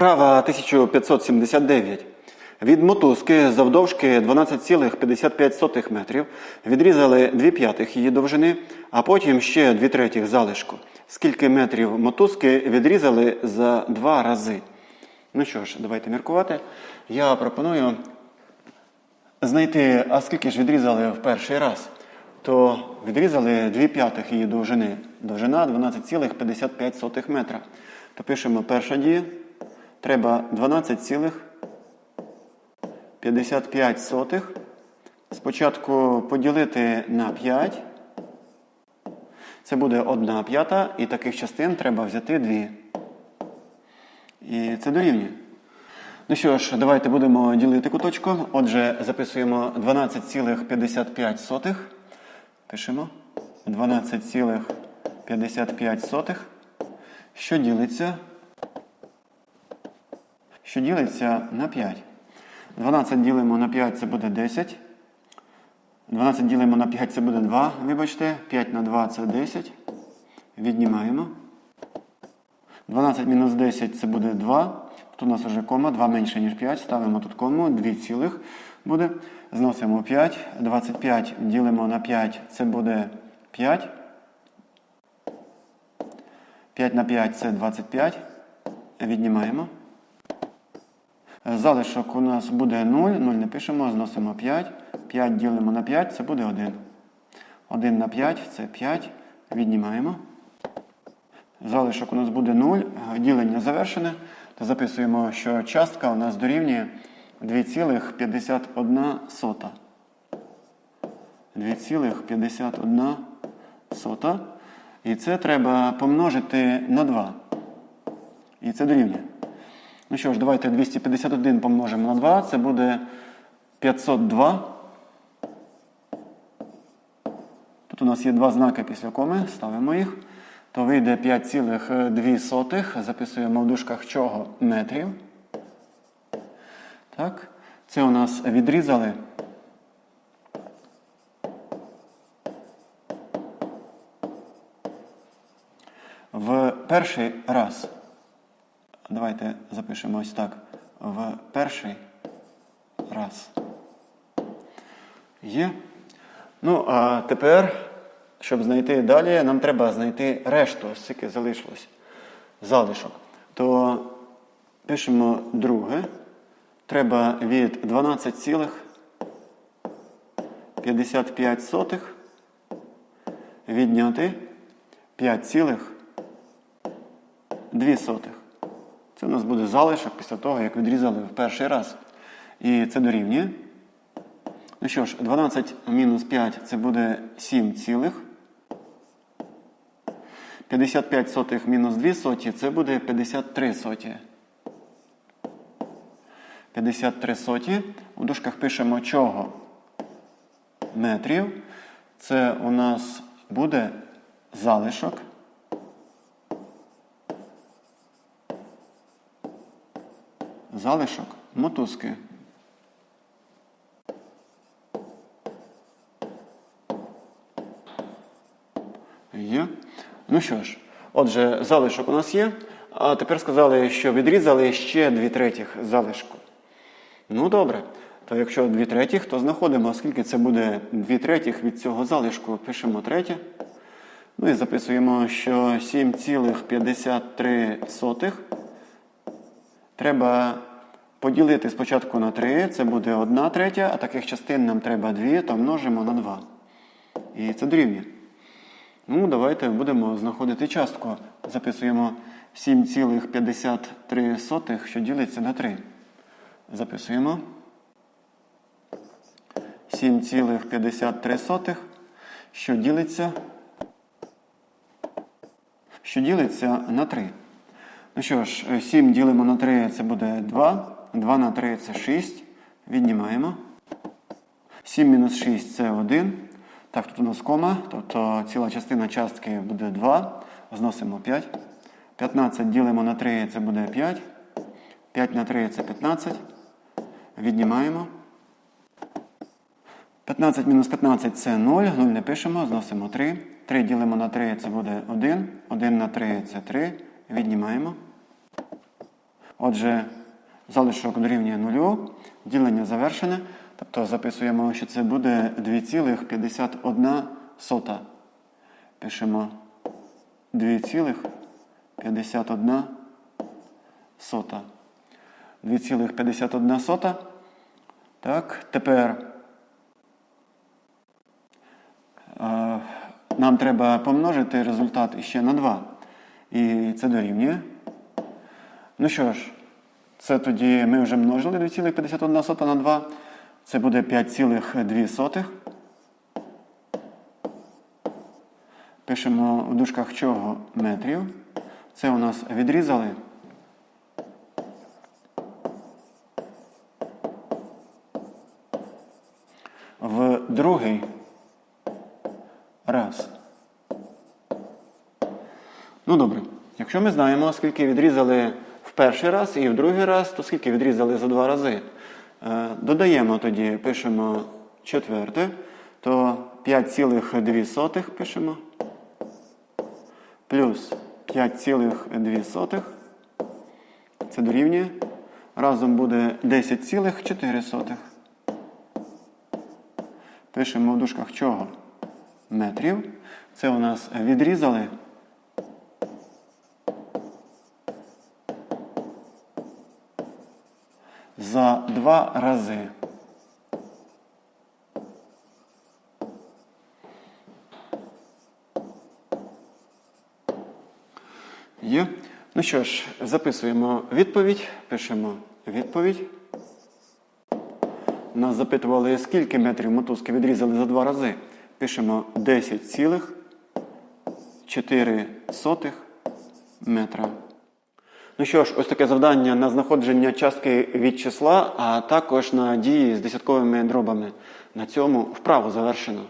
Вправа 1579. Від мотузки завдовжки 12,55 метрів відрізали 2 п'ятих її довжини, а потім ще 2 третіх залишку. Скільки метрів мотузки відрізали за два рази? Ну що ж, давайте міркувати. Я пропоную знайти, а скільки ж відрізали в перший раз, то відрізали 2 п'ятих її довжини. Довжина 12,55 метра. То пишемо перша дія. Треба 12,55. Спочатку поділити на 5. Це буде 1 п'ята, і таких частин треба взяти 2. І це дорівнює. Ну що ж, давайте будемо ділити куточку. Отже, записуємо 12,55. Пишемо 12,55. Що ділиться? Що ділиться на 5. 12 ділимо на 5 це буде 10. 12 ділимо на 5 це буде 2. Вибачте, 5 на 2 це 10. Віднімаємо. 12 мінус 10 це буде 2. Тут у нас вже кома, 2 менше, ніж 5. Ставимо тут кому, 2 цілих буде. Зносимо 5. 25 ділимо на 5, це буде 5. 5 на 5 це 25. Віднімаємо. Залишок у нас буде 0. 0 не пишемо, зносимо 5. 5 ділимо на 5, це буде 1. 1 на 5 це 5. Віднімаємо. Залишок у нас буде 0. Ділення завершене. То записуємо, що частка у нас дорівнює 2,51. 2,51. І це треба помножити на 2. І це дорівнює. Ну що ж, давайте 251 помножимо на 2. Це буде 502. Тут у нас є два знаки після коми, ставимо їх. То вийде 5,2. Записуємо в дужках чого метрів. Так. Це у нас відрізали. В перший раз. Давайте запишемо ось так. В перший раз. Є. Ну, а тепер, щоб знайти далі, нам треба знайти решту, скільки залишилось залишок. То пишемо друге. Треба від 12,55 відняти 5,2. Це у нас буде залишок після того, як відрізали в перший раз. І це дорівнює. Ну що ж, 12 мінус 5 це буде 7 цілих. 55 сотих мінус 2 соті це буде 53 соті. 53 соті. У дужках пишемо чого? Метрів. Це у нас буде залишок. Залишок мотузки. Є. Ну що ж, отже, залишок у нас є. А тепер сказали, що відрізали ще 2 третіх залишку. Ну добре. То якщо 2 третіх, то знаходимо, скільки це буде 2 третіх від цього залишку. Пишемо третє. Ну і записуємо, що 7,53 треба поділити спочатку на 3. Це буде 1 третя, а таких частин нам треба 2, то множимо на 2. І це дорівнює. Ну, давайте будемо знаходити частку. Записуємо 7,53, що ділиться на 3. Записуємо. 7,53, що ділиться, що ділиться на 3. Ну що ж, 7 ділимо на 3, це буде 2. 2 на 3 це 6. Віднімаємо. 7 мінус 6 це 1. Так, тут у нас кома, тобто ціла частина частки буде 2. Зносимо 5. 15 ділимо на 3, це буде 5. 5 на 3 це 15. Віднімаємо. 15 мінус 15 це 0. 0 не пишемо, зносимо 3. 3 ділимо на 3, це буде 1. 1 на 3 це 3. Віднімаємо. Отже, залишок дорівнює нулю, ділення завершене. Тобто записуємо, що це буде 2,51 сота. Пишемо 2,51 сота. 2,51 сота. Так, тепер е, нам треба помножити результат іще на 2. І це дорівнює. Ну що ж, це тоді ми вже множили 2,51 сота на 2. Це буде 5,2 сотих. Пишемо в дужках чого метрів. Це у нас відрізали. В другий раз. Ну добре. Якщо ми знаємо, скільки відрізали перший раз і в другий раз, то скільки відрізали за два рази. Е, Додаємо тоді, пишемо четверте, то 5,2 пишемо. Плюс 5,2. Це дорівнює. Разом буде 10,4. Пишемо в дужках чого? Метрів. Це у нас відрізали. За два рази. Є. Ну що ж, записуємо відповідь, пишемо відповідь. Нас запитували, скільки метрів мотузки відрізали за два рази. Пишемо 10,4 метра. Ну що ж, ось таке завдання на знаходження частки від числа, а також на дії з десятковими дробами. На цьому вправо завершено.